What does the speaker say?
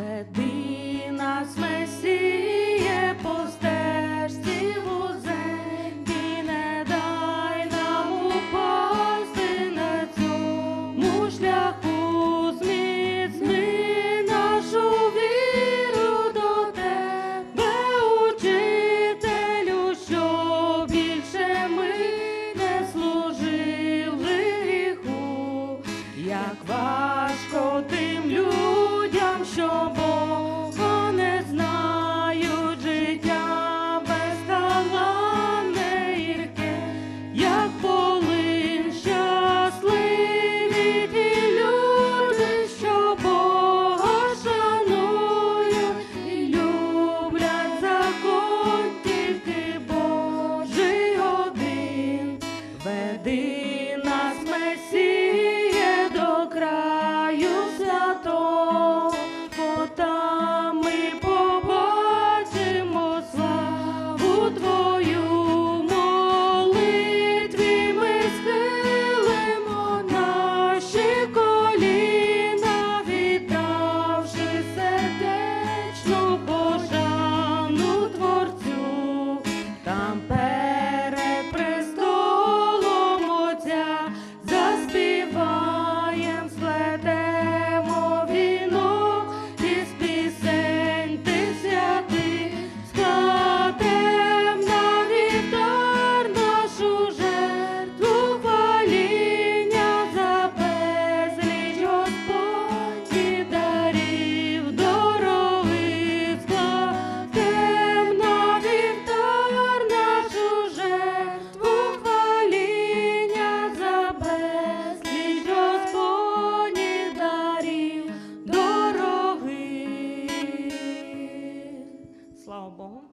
Веди нас Месіє, по стежці вузенькій, не дай нам упасти на цьому шляху зміцни нашу віру до тебе, учителю, що більше ми не служили як важко. sol bom